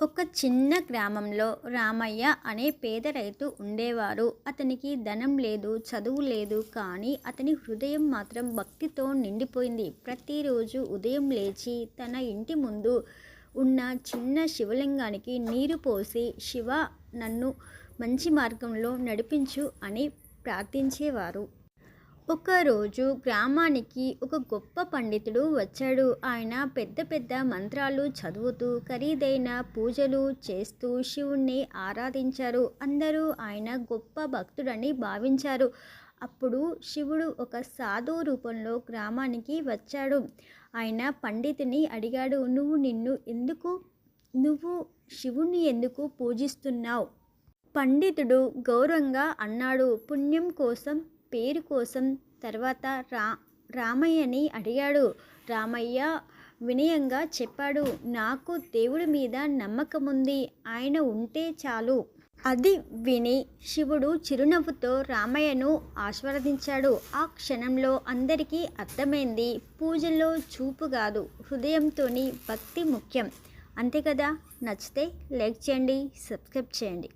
ఒక చిన్న గ్రామంలో రామయ్య అనే పేద రైతు ఉండేవారు అతనికి ధనం లేదు చదువు లేదు కానీ అతని హృదయం మాత్రం భక్తితో నిండిపోయింది. ప్రతిరోజు ఉదయం లేచి తన ఇంటి ముందు ఉన్న చిన్న శివలింగానికి నీరు పోసి శివ నన్ను మంచి మార్గంలో నడిపించు అని ప్రార్థించేవారు. ఒకరోజు గ్రామానికి ఒక గొప్ప పండితుడు వచ్చాడు. ఆయన పెద్ద పెద్ద మంత్రాలు చదువుతూ ఖరీదైన పూజలు చేస్తూ శివుణ్ణి ఆరాధించారు. అందరూ ఆయన గొప్ప భక్తుడని భావించారు. అప్పుడు శివుడు ఒక సాధు రూపంలో గ్రామానికి వచ్చాడు. ఆయన పండితుని అడిగాడు నువ్వు నిన్ను ఎందుకు నువ్వు శివుణ్ణి ఎందుకు పూజిస్తున్నావు? పండితుడు గౌరవంగా అన్నాడు పుణ్యం కోసం పేరు కోసం తర్వాత రా రామయ్యని అడిగాడు. రామయ్య వినయంగా చెప్పాడు. నాకు దేవుడి మీద నమ్మకం ఉంది. ఆయన ఉంటే చాలు. అది విని శివుడు చిరునవ్వుతో రామయ్యను ఆశీర్వదించాడు. ఆ క్షణంలో అందరికీ అర్థమైంది. పూజల్లో చూపు కాదు హృదయంతోని భక్తి ముఖ్యం. అంతే కదా? నచ్చితే లైక్ చేయండి సబ్స్క్రైబ్ చేయండి.